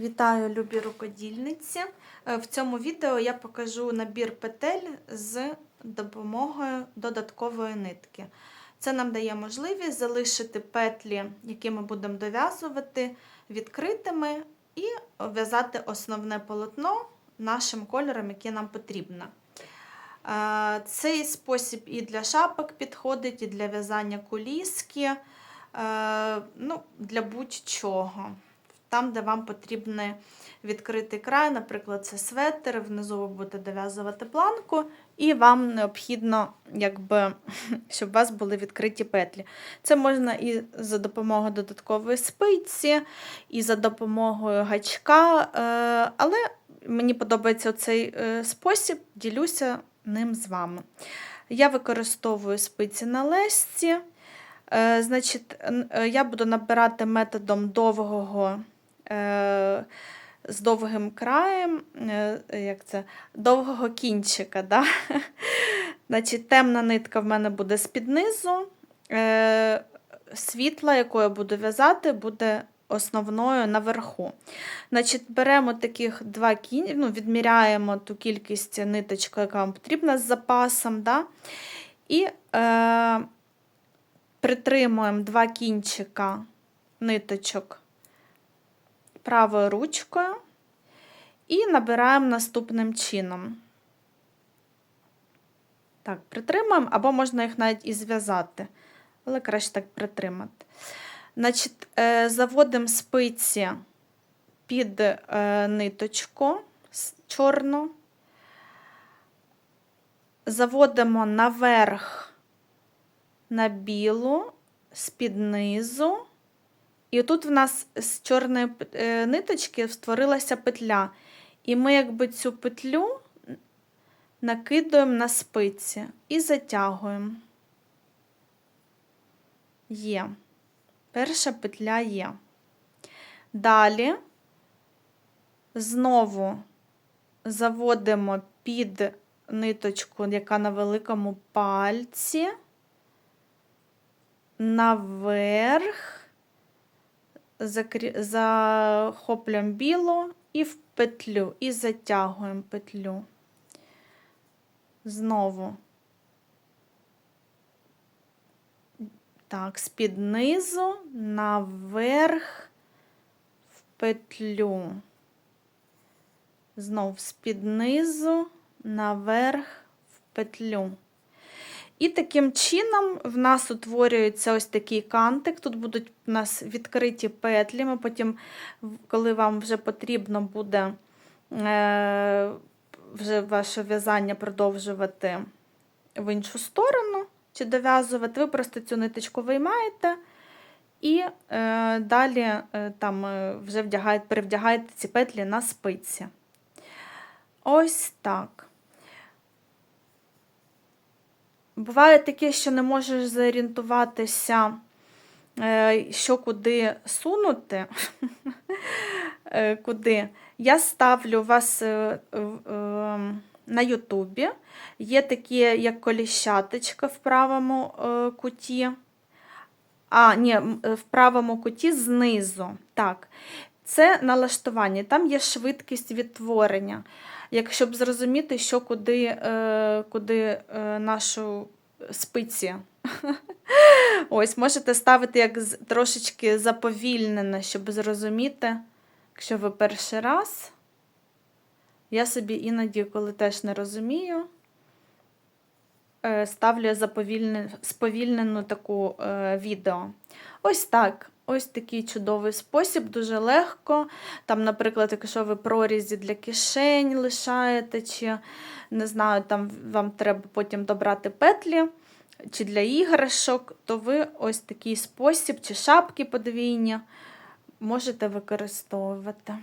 Вітаю, любі рукодільниці! Е, В цьому відео я покажу набір петель з допомогою додаткової нитки. Це нам дає можливість залишити петлі, які ми будемо дов'язувати, відкритими і в'язати основне полотно нашим кольором, який нам потрібно. Е, Цей спосіб і для шапок підходить, і для в'язання куліски, е, ну, для будь-чого. Там, де вам потрібний відкритий край, наприклад, це светр, внизу ви будете дов'язувати планку, і вам необхідно, якби, щоб у вас були відкриті петлі. Це можна і за допомогою додаткової спиці, і за допомогою гачка. е, Але мені подобається цей спосіб, ділюся ним з вами. Я використовую спиці на лесці. Е, Значить, е, я буду набирати методом довгого е, з довгим краєм, е, як це, довгого кінчика. Да? Значить, темна нитка в мене буде з-під низу, е, світла, якою я буду в'язати, буде основною наверху. Значить, беремо таких два кінь, ну, відміряємо ту кількість ниточки, яка вам потрібна з запасом. Да? І е, притримуємо два кінчика ниточок правою ручкою і набираємо наступним чином. Так, притримуємо, або можна їх навіть і зв'язати, але краще так притримати. Значить, е, заводимо спиці під е, ниточку чорну, заводимо наверх на білу, з-під низу. І тут в нас з чорної е, ниточки створилася петля. І ми якби цю петлю накидуємо на спиці і затягуємо. Є. Перша петля є. Далі знову заводимо під ниточку, яка на великому пальці, наверх, захоплюємо білу і в петлю, і затягуємо петлю. Знову. Так, з-під низу наверх в петлю. Знов з-під низу наверх в петлю. І таким чином в нас утворюється ось такий кантик. Тут будуть у нас відкриті петлі. Ми потім, коли вам вже потрібно буде е, вже ваше в'язання продовжувати в іншу сторону чи дов'язувати, ви просто цю ниточку виймаєте і е, далі е, там е, вже вдягаєте, перевдягаєте ці петлі на спиці. Ось так. Буває таке, що не можеш зорієнтуватися, е, що куди сунути. Е, куди. Я ставлю вас е, на Ютубі. Є такі, як коліщаточка в правому куті. А, ні, в правому куті знизу. Так. Це налаштування. Там є швидкість відтворення. Якщо б зрозуміти, що куди, е, куди е, нашу спиці. Ось, можете ставити як трошечки заповільнене, щоб зрозуміти, якщо ви перший раз. Я собі іноді, коли теж не розумію, е, ставлю заповільне, сповільнену таку відео. Ось так. Ось такий чудовий спосіб, дуже легко. Там, наприклад, якщо ви прорізі для кишень лишаєте, чи не знаю, там вам треба потім добрати петлі, чи для іграшок, то ви ось такий спосіб, чи шапки подвійні можете використовувати.